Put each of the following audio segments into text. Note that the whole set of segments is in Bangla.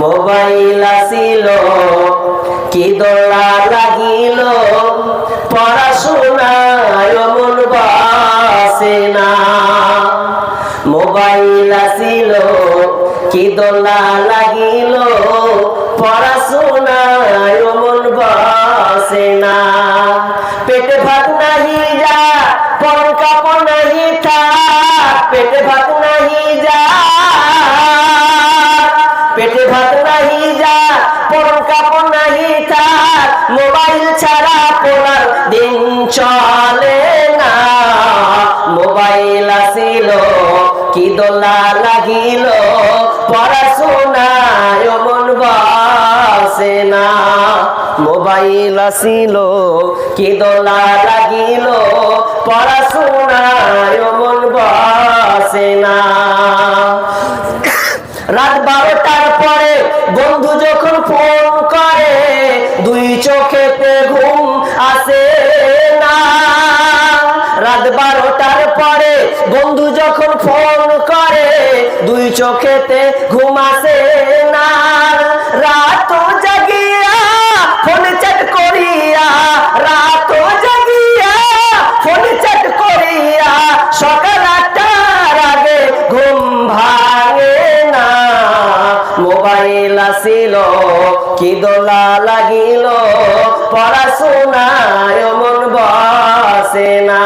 মোবাইল আসিল কি দোলা লাগিল? পড়াশোনায় মন বাসে না। মোবাইল আসিল কি দোলা মোবাইল ছাড়া পড়ার দিন চলে না। মোবাইল আসিল, কি দোলা লাগিল, পড়াশোনায় মন বাসে না। মোবাইল আসিল, কি দোলা লাগিল, পড়াশোনায় মন বাসে না। রাত বারোটার পরে বন্ধু যখন ফোন করে, দুই চোখেতে ঘুম আসে না। রাত বারোটার পরে বন্ধু যখন ফোন করে, দুই চোখেতে ঘুম আসে কি দোলা লাগিল, পড়াশোনায় মন বসে না।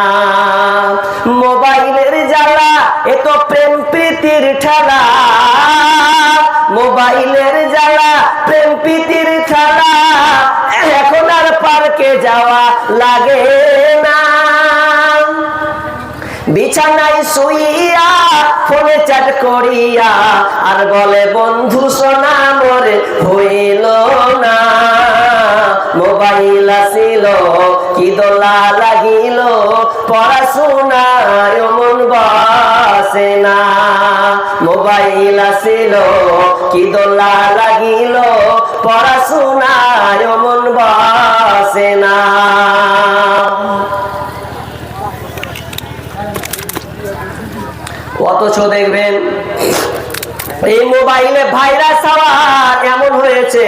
মোবাইলের জ্বালা, এ তো প্রেম প্রীতির ঠেলা। মোবাইলের জ্বালা, প্রেম প্রীতির খেলা এখন আর পার্কে যাওয়া লাগে না। বিছানায় শুইয়া ফোনে চ্যাট করিয়া, আর বলে, বন্ধু সোনা মরে হইল না। মোবাইল আসিল, কি দোলা লাগিল, পড়াশোনায় মন বসে না। মোবাইল আসিল, কি দোলা লাগিল, পড়াশোনায় মন বসে না। অথচ দেখবেন এই মোবাইলে ভাইরাস আবার এমন হয়েছে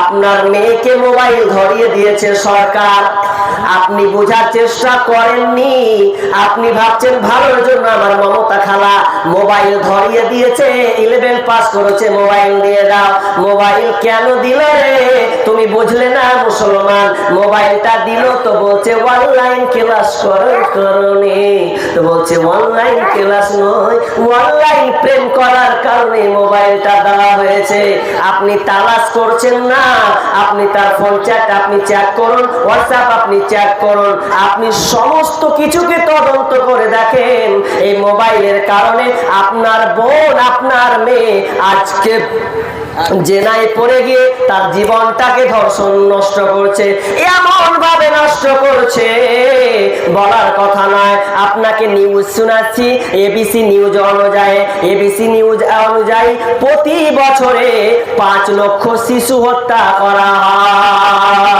আপনার মেয়েকে মোবাইল ধরিয়ে দিয়েছে সরকার। আপনি বোঝার চেষ্টা করেননি। আপনি ভাবছেন ভালোর জন্য আমার মমতা খালা মোবাইল ধরিয়ে দিয়েছে ইলেভেন পাস করেছে, মোবাইল দিয়ে দাও। মোবাইল কেন দিল রে? তুমি বুঝলে না মুসলমান, মোবাইলটা দিল তো বলছে অনলাইন ক্লাস করার কারণে। তো বলছে অনলাইন ক্লাস নয় অনলাইন প্রেম করার কারণে মোবাইলটা দেওয়া হয়েছে। আপনি তালাশ করছেন না, আপনি তার ফোন চ্যাট আপনি চ্যাট করুন হোয়াটসঅ্যাপ আপনি চ্যাট করুন। আপনি সমস্ত কিছুকে তদন্ত করে দেখেন। এই মোবাইলের কারণে আপনার বোন, আপনার মেয়ে আজকে জেনায় পড়ে গিয়ে তার জীবনটাকে ধর্ষণ নষ্ট করছে এমন ভাবে নষ্ট করছে। বলার কথা নয়, আপনাকে নিউজ শোনাচ্ছি এবিসি নিউজ অনুযায়ী এবিসি নিউজ অনুযায়ী প্রতি বছরে পাঁচ লক্ষ শিশু হত্যা করা হয়।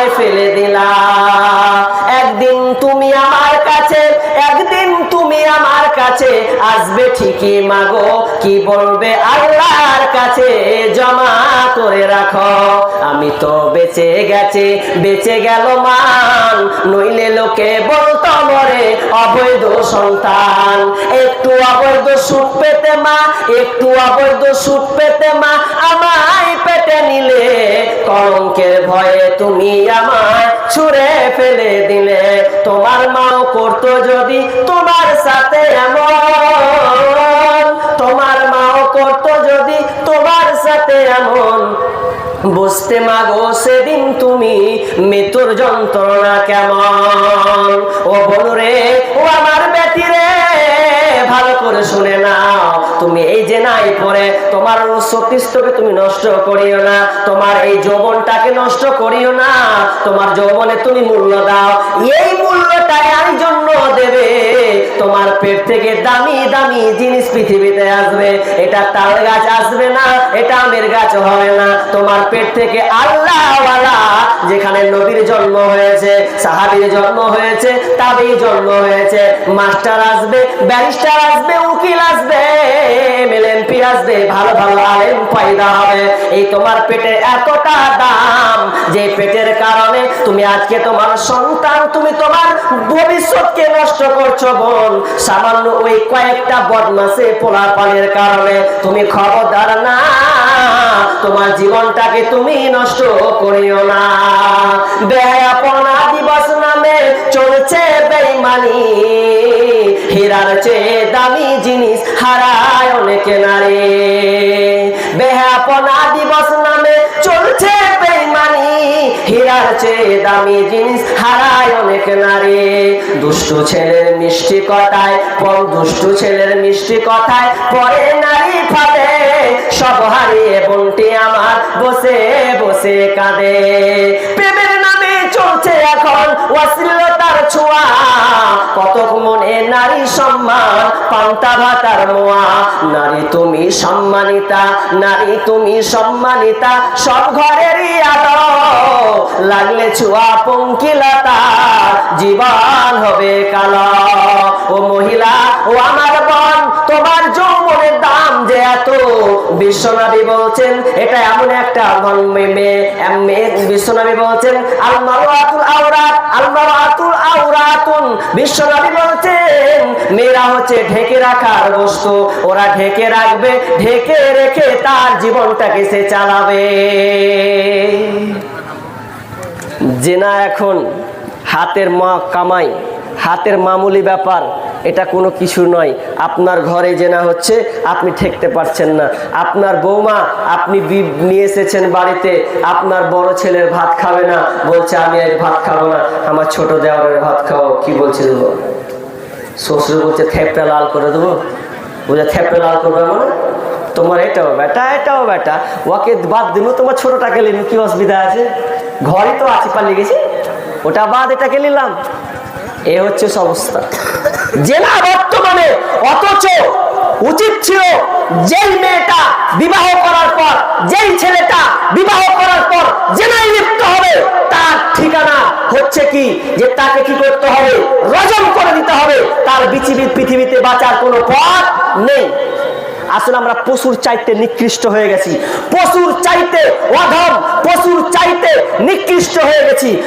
আমায় ফেলে দিলা। একদিন তুমি আমার কাছে, একদিন তুমি আমার কাছে আসবে ঠিকই মাগো। কি বলবে আল্লাহর কাছে? জমা করে রাখো। আমি তো বেঁচে গেছে, বেঁচে গেল মান। নইলে লোকে বলতো মরে অবৈধ সন্তান। একটু অবৈধ সুখ পেতে মা, একটু অবৈধ সুখ পেতে মা। পেটে নিলে কলঙ্কের ভয়ে তুমি আমায় ছুঁড়ে ফেলে দিলে। তোমার মাও করতো যদি তোমার সাথে এমন। তোমার মাও করতো যদি তোমার সাথে এমন। বুঝতে মাগো সেদিন তুমি মৃত্যুর যন্ত্রণা কেমন? ও বলরে ও আমার বেটি রে ভালো করে শুনে নাও। তুমি এই যে নাই পরে, তোমার সতীস্থকে তুমি নষ্ট করিও না, তোমার এই যৌবনটাকে নষ্ট করিও না, তোমার যৌবনে তুমি মূল্য দাও। এই মূল্যটাই আমি জন্য দেবে, তোমার পেট থেকে দামি দামি জিনিস পৃথিবীতে আসবে। এটা তাল গাছ আসবে না, এটা আমের গাছ হবে না, তোমার পেট থেকে আল্লাহওয়ালা যেখানে নবীর জন্ম হয়েছে, সাহাবীর জন্ম হয়েছে, তাবেই জন্ম হয়েছে, মাস্টার আসবে, ব্যারিস্টার আসবে, উকিল আসবে এমএলএমপি আসবে, ভালো ভালো আলেম পয়দা হবে। এই তোমার পেটে এতটা দাম, যে পেটের কারণে তুমি আজকে তোমার সন্তান, তুমি তোমার ভবিষ্যৎকে নষ্ট করছ বোন। সামান্য ওই কয়েকটা বদমাসে পোলাপানের কারণে তুমি খবরদার না। তোমার জীবনটাকে তুমি নষ্ট করিও না। বেহায়াপনা দিবস নামে চলছে বেইমানি। হীরার চেয়ে দামি জিনিস হারায় অনেকে নারে। বেহায়াপনা দিবস নামে চেয়ে দামি জিনিস হারায় অনেক নারী। দুষ্টু ছেলের মিষ্টি কথায় পর দুষ্টু ছেলের মিষ্টি কথায় পরে নারী ফাঁদে। সব হারিয়ে বোনটি আমার বসে বসে কাঁদে। প্রেমের নামে চলছে এখন অশ্লীলতার ছোঁয়া, কতক মনে নারী সম্মান, পান্তা ভাতার মোয়া। নারী তুমি সম্মানিতা, নারী তুমি সম্মানিতা, সব ঘরেরই লাগলে ছোঁয়া পঙ্কিলতা, জীবন হবে ও মহিলা, ও আমার বোন, তোমার যৌবনের দাম যে এত? বিশ্বনবী বলছেন, এটা এমন একটা মেয়ে বিশ্বনবী বলছেন আলমারাতুল আওরাত আওরাতুন বিশ্বনবী বলছেন, মেয়েরা হচ্ছে ঢেকে রাখার বস্তু। ওরা ঢেকে রাখবে, ঢেকে রেখে তার জীবনটাকে সে চালাবে। জেনা এখন হাতের মা কামাই, হাতের মামুলি ব্যাপার। এটা কোনো কিছু নয়। আপনার ঘরে জেনা হচ্ছে, আপনি ঠেকতে পারছেন না। আপনার বৌমা, আপনি নিয়ে এসেছেন বাড়িতে, আপনার বড় ছেলের ভাত খাবে না, বলছে, আমি আজ ভাত খাব না। আমার ছোট দেওয়ারের ভাত খাও। কি বলছে দেবো? শ্বশুর বলছে থেপটা লাল করে দেবো? বলছে থেপটা লাল করবে মানে? তোমার এটাও বেটা এটাও বেটা ওকে বাদ দিল তোমার ছোটটাকে নিন কি অসুবিধা আছে? ঘরে তো আছে পালিয়ে গেছি। ওটা বাদ, এটাকে নিলাম। এ হচ্ছে সমস্যা জেনা বর্তমানে অথচ উচিত ছিল যেই মেয়েটা বিবাহ করার পর, যেই ছেলেটা বিবাহ করার পর জেনাই লিপ্ত হবে, তার ঠিকানা হচ্ছে কি? যে তাকে কি করতে হবে? রজম করে দিতে হবে। তার পৃথিবীর পৃথিবীতে বাঁচার কোনো পথ নেই। আসলে আমরা পশুর চাইতে নিকৃষ্ট হয়ে গেছি। পশুর চাইতে অধম, পশুর চাইতে নিকৃষ্ট হয়ে গেছি।